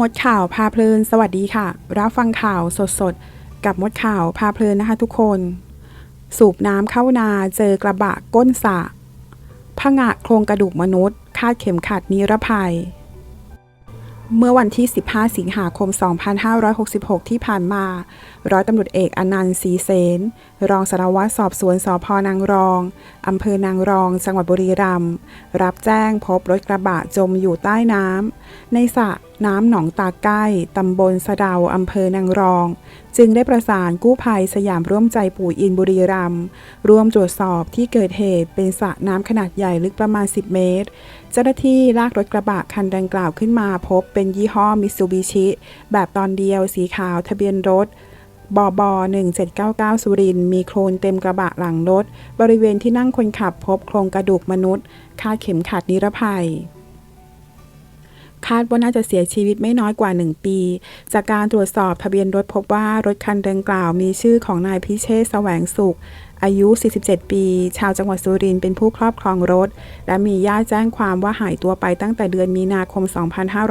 มดข่าวพาเพลิน สวัสดีค่ะ รับฟังข่าวสดๆ กับมดข่าวพาเพลินนะคะทุกคน สูบน้ำเข้านาเจอกระบะก้นสะผงะโครงกระดูกมนุษย์ คาดเข็มขัดนิรภัย เมื่อวันที่ 15 สิงหาคม 2566 ที่ผ่านมา ร้อยตำรวจเอกอนันต์ศรีเสน รองสารวัตรสอบสวนสพนางรอง อำเภอนางรอง จังหวัดบุรีรัมย์ รับแจ้งพบรถกระบะจมอยู่ใต้น้ำในสระ น้ำหนองตาใกล้ตำบลสะดาวอำเภอนางรอง จึงได้ประสานกู้ภัยสยามร่วมใจปู่อินบุรีรัมย์ร่วมตรวจสอบที่เกิดเหตุเป็นสระน้ำขนาดใหญ่ลึกประมาณ 10 เมตร เจ้าหน้าที่ลากรถกระบะคันดังกล่าวขึ้นมาพบเป็นยี่ห้อมิซูบิชิแบบตอนเดียวสีขาวทะเบียนรถบอบอ1799 สุริน มีโคลนเต็มกระบะหลังรถ บริเวณที่นั่งคนขับพบโครงกระดูกมนุษย์ คาดเข็มขัดนิรภัย คาดว่าน่าจะเสียชีวิตไม่น้อยกว่า 1 ปี จากการตรวจสอบทะเบียนรถพบว่ารถคันดังกล่าวมีชื่อของนายพิเชษแสวงสุข อายุ 47 ปี ชาวจังหวัดสุรินทร์เป็นผู้ครอบครองรถ และมีญาติแจ้งความว่าหายตัวไปตั้งแต่เดือนมีนาคม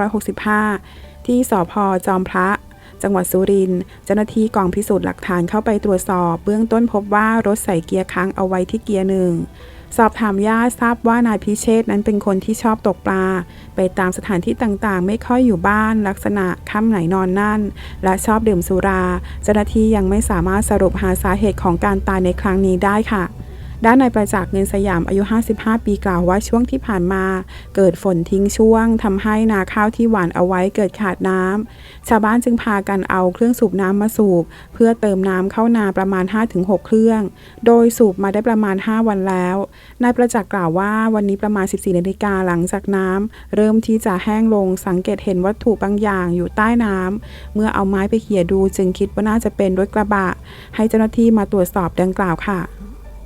2565 ที่สพจอมพระจังหวัดสุรินทร์เจ้าหน้าที่กองพิสูจน์หลักฐานเข้าไปตรวจสอบ เบื้องต้นพบว่ารถใส่เกียร์ค้างเอาไว้ที่เกียร์หนึ่ง สอบถามญาติทราบว่านายพิเชษนั้นเป็นคนที่ชอบตกปลา ไปตามสถานที่ต่างๆ ไม่ค่อยอยู่บ้านลักษณะค่ำไหนนอนนั่น และชอบดื่มสุรา เจ้าหน้าที่ยังไม่สามารถสรุปหาสาเหตุของการตายในครั้งนี้ได้ค่ะ ด้านนายประจักษ์เงินสยามอายุ 55 ปีกล่าวว่าช่วงที่ผ่านมา เกิดฝนทิ้งช่วงทำให้นาข้าวที่หว่านเอาไว้เกิดขาดน้ำชาวบ้านจึงพากันเอาเครื่องสูบน้ำมาสูบ เพื่อเติมน้ำเข้านาประมาณ 5-6 เครื่อง โดยสูบมาได้ประมาณ 5 วันแล้วนายประจักษ์กล่าวว่าวันนี้ประมาณ 14นาฬิกาหลังจากน้ำเริ่มที่จะแห้งลงสังเกตเห็นวัตถุบางอย่างอยู่ใต้น้ำเมื่อเอาไม้ไปเขี่ยดูจึงคิดว่าน่าจะเป็นรถกระบะ ให้เจ้าหน้าที่มาตรวจสอบดังกล่าวค่ะ